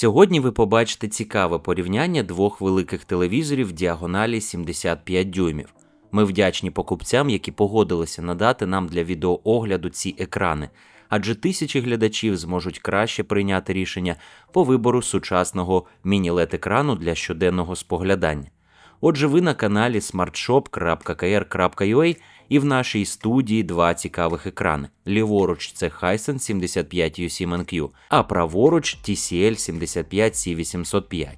Сьогодні ви побачите цікаве порівняння двох великих телевізорів в діагоналі 75 дюймів. Ми вдячні покупцям, які погодилися надати нам для відеоогляду ці екрани, адже тисячі глядачів зможуть краще прийняти рішення по вибору сучасного міні-лед екрану для щоденного споглядання. Отже, ви на каналі smartshop.kr.ua і в нашій студії два цікавих екрани. Ліворуч це Hisense 75U7NQ, а праворуч TCL 75C805.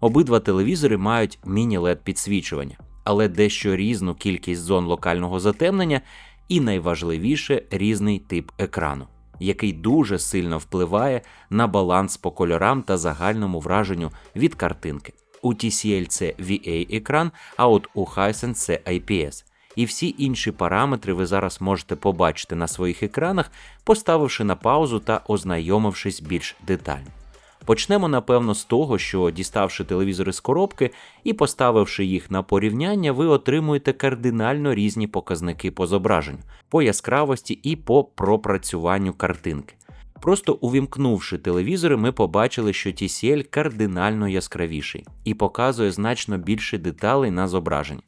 Обидва телевізори мають міні-LED підсвічування, але дещо різну кількість зон локального затемнення і найважливіше різний тип екрану, який дуже сильно впливає на баланс по кольорам та загальному враженню від картинки. У TCL це VA-екран, а от у Hisense це IPS. І всі інші параметри ви зараз можете побачити на своїх екранах, поставивши на паузу та ознайомившись більш детально. Почнемо, напевно, з того, що діставши телевізори з коробки і поставивши їх на порівняння, ви отримуєте кардинально різні показники по зображенню, по яскравості і по пропрацюванню картинки. Просто увімкнувши телевізори, ми побачили, що TCL кардинально яскравіший і показує значно більше деталей на зображенні.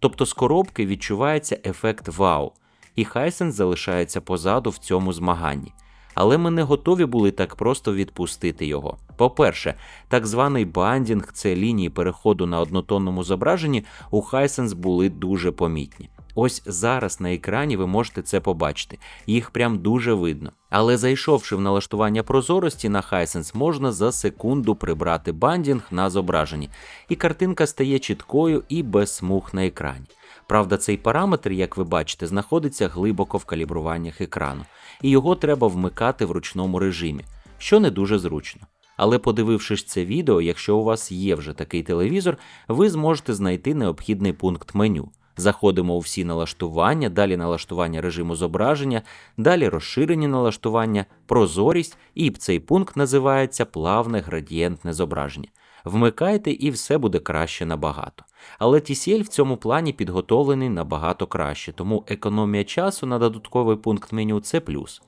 Тобто з коробки відчувається ефект вау, і Хайсен залишається позаду в цьому змаганні. Але ми не готові були так просто відпустити його. По-перше, так званий бандінг, це лінії переходу на однотонному зображенні, у Хайсенс були дуже помітні. Ось зараз на екрані ви можете це побачити, їх прям дуже видно. Але зайшовши в налаштування прозорості на Hisense, можна за секунду прибрати бандінг на зображенні, і картинка стає чіткою і без смуг на екрані. Правда, цей параметр, як ви бачите, знаходиться глибоко в калібруваннях екрану, і його треба вмикати в ручному режимі, що не дуже зручно. Але подивившись це відео, якщо у вас є вже такий телевізор, ви зможете знайти необхідний пункт меню. Заходимо у всі налаштування, далі налаштування режиму зображення, далі розширені налаштування, прозорість, і цей пункт називається плавне градієнтне зображення. Вмикайте і все буде краще набагато. Але TCL в цьому плані підготовлений набагато краще, тому економія часу на додатковий пункт меню це плюс.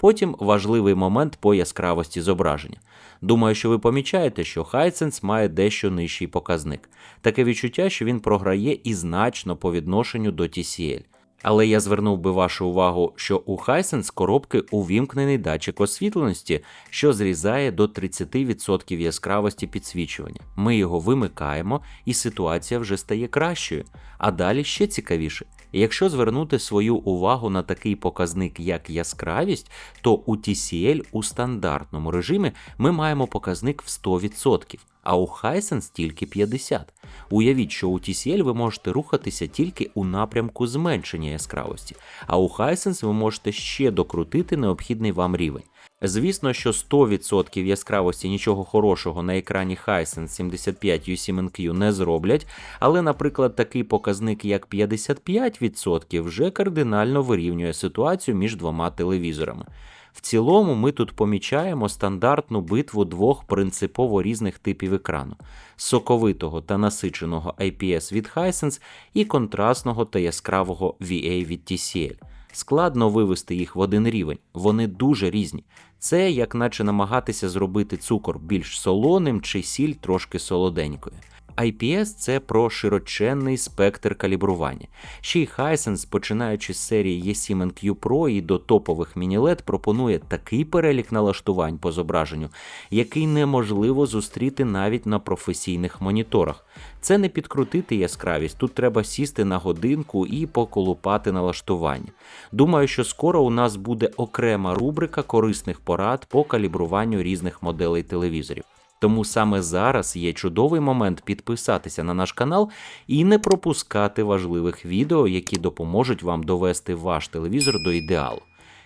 Потім важливий момент по яскравості зображення. Думаю, що ви помічаєте, що Hisense має дещо нижчий показник. Таке відчуття, що він програє і значно по відношенню до TCL. Але я звернув би вашу увагу, що у Hisense коробки увімкнений датчик освітленості, що зрізає до 30% яскравості підсвічування. Ми його вимикаємо, і ситуація вже стає кращою. А далі ще цікавіше. Якщо звернути свою увагу на такий показник, як яскравість, то у TCL у стандартному режимі ми маємо показник в 100%, а у Hisense тільки 50%. Уявіть, що у TCL ви можете рухатися тільки у напрямку зменшення яскравості, а у Hisense ви можете ще докрутити необхідний вам рівень. Звісно, що 100% яскравості нічого хорошого на екрані Hisense 75 U7NQ не зроблять, але, наприклад, такий показник, як 55%, вже кардинально вирівнює ситуацію між двома телевізорами. В цілому ми тут помічаємо стандартну битву двох принципово різних типів екрану: соковитого та насиченого IPS від Hisense і контрастного та яскравого VA від TCL. Складно вивести їх в один рівень, вони дуже різні. Це як наче намагатися зробити цукор більш солоним чи сіль трошки солоденькою. IPS це про широченний спектр калібрування. Ще й Hisense, починаючи з серії E7NQ Pro і до топових міні-LED, пропонує такий перелік налаштувань по зображенню, який неможливо зустріти навіть на професійних моніторах. Це не підкрутити яскравість, тут треба сісти на годинку і поколупати налаштування. Думаю, що скоро у нас буде окрема рубрика корисних порад по калібруванню різних моделей телевізорів. Тому саме зараз є чудовий момент підписатися на наш канал і не пропускати важливих відео, які допоможуть вам довести ваш телевізор до ідеалу.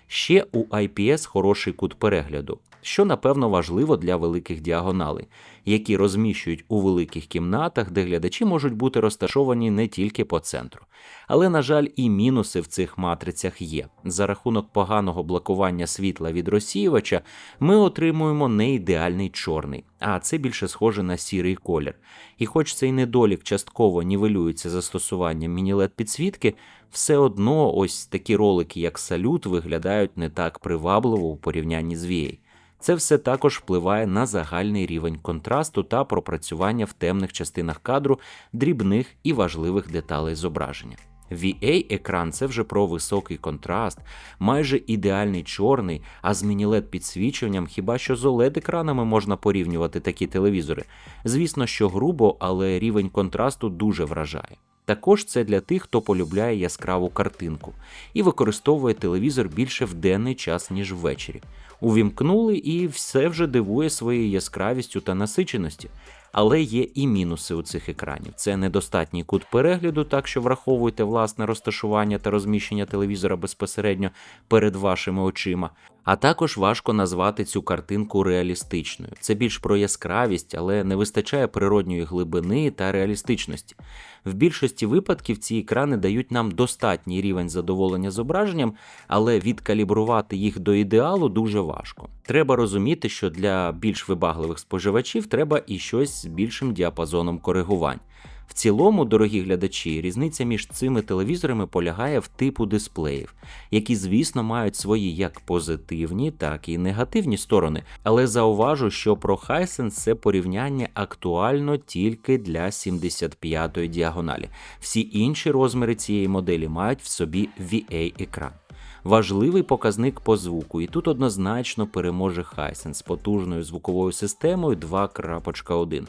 Ще у IPS хороший кут перегляду, що напевно важливо для великих діагоналей, які розміщують у великих кімнатах, де глядачі можуть бути розташовані не тільки по центру. Але, на жаль, і мінуси в цих матрицях є. За рахунок поганого блокування світла від розсіювача ми отримуємо не ідеальний чорний, а це більше схоже на сірий колір. І хоч цей недолік частково нівелюється застосуванням міні-лед підсвітки, все одно ось такі ролики, як салют, виглядають не так привабливо у порівнянні з VA. Це все також впливає на загальний рівень контрасту та пропрацювання в темних частинах кадру дрібних і важливих деталей зображення. VA-екран це вже про високий контраст, майже ідеальний чорний, а з мінілет підсвічуванням хіба що з OLED-екранами можна порівнювати такі телевізори. Звісно, що грубо, але рівень контрасту дуже вражає. Також це для тих, хто полюбляє яскраву картинку і використовує телевізор більше в денний час, ніж ввечері. Увімкнули і все вже дивує своєю яскравістю та насиченості. Але є і мінуси у цих екранів. Це недостатній кут перегляду, так що враховуйте власне розташування та розміщення телевізора безпосередньо перед вашими очима. А також важко назвати цю картинку реалістичною. Це більш про яскравість, але не вистачає природньої глибини та реалістичності. В більшості випадків ці екрани дають нам достатній рівень задоволення зображенням, але відкалібрувати їх до ідеалу дуже важко. Треба розуміти, що для більш вибагливих споживачів треба і щось з більшим діапазоном коригувань. В цілому, дорогі глядачі, різниця між цими телевізорами полягає в типу дисплеїв, які, звісно, мають свої як позитивні, так і негативні сторони. Але зауважу, що про Hisense це порівняння актуально тільки для 75-ї діагоналі. Всі інші розміри цієї моделі мають в собі VA-екран. Важливий показник по звуку, і тут однозначно переможе Hisense з потужною звуковою системою 2.1.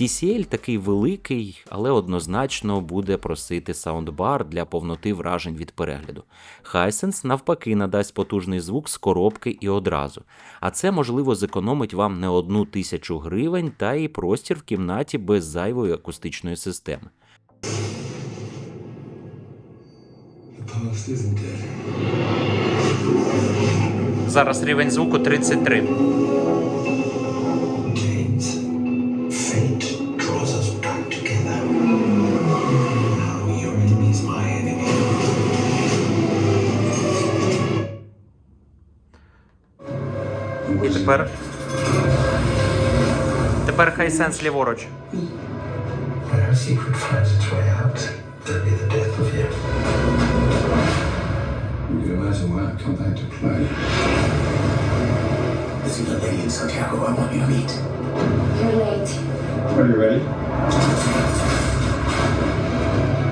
TCL такий великий, але однозначно буде просити саундбар для повноти вражень від перегляду. Hisense навпаки надасть потужний звук з коробки і одразу. А це можливо зекономить вам не одну тисячу гривень та і простір в кімнаті без зайвої акустичної системи. Зараз рівень звуку 33. Come back to play. This is the lady in Santiago I want you to meet. You're late. Are you ready?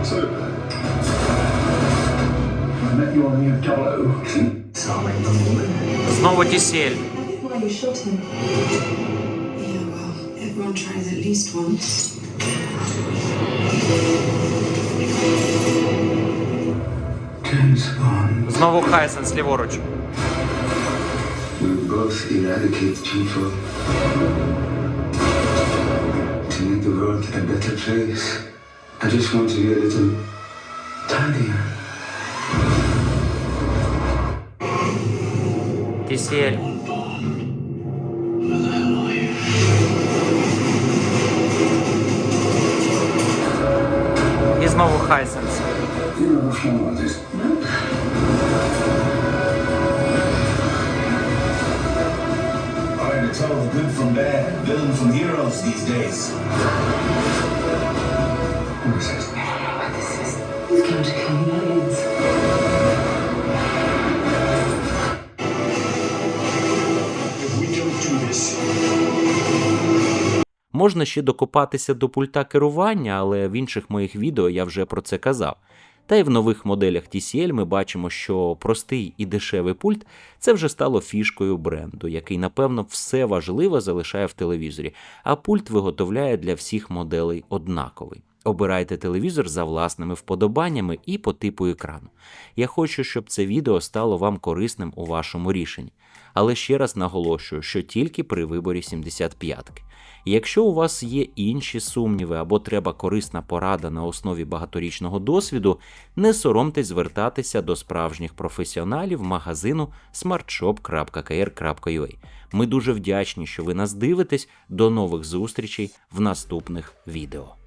So, I met you on your Dolo. Solving the woman. Знову дісель. Знову Хайсен ліворуч. To make the world a better place, I just want to be a little tinier. TCL. Where the hell are you? І знову Hisense. you know the film artist? Hard to tell the good from bad, villain from heroes these days. Можна ще докопатися до пульта керування, але в інших моїх відео я вже про це казав. Та й в нових моделях TCL ми бачимо, що простий і дешевий пульт це вже стало фішкою бренду, який, напевно, все важливе залишає в телевізорі, а пульт виготовляє для всіх моделей однаковий. Обирайте телевізор за власними вподобаннями і по типу екрану. Я хочу, щоб це відео стало вам корисним у вашому рішенні. Але ще раз наголошую, що тільки при виборі 75-ки. Якщо у вас є інші сумніви або треба корисна порада на основі багаторічного досвіду, не соромтесь звертатися до справжніх професіоналів магазину smartshop.kr.ua. Ми дуже вдячні, що ви нас дивитесь. До нових зустрічей в наступних відео.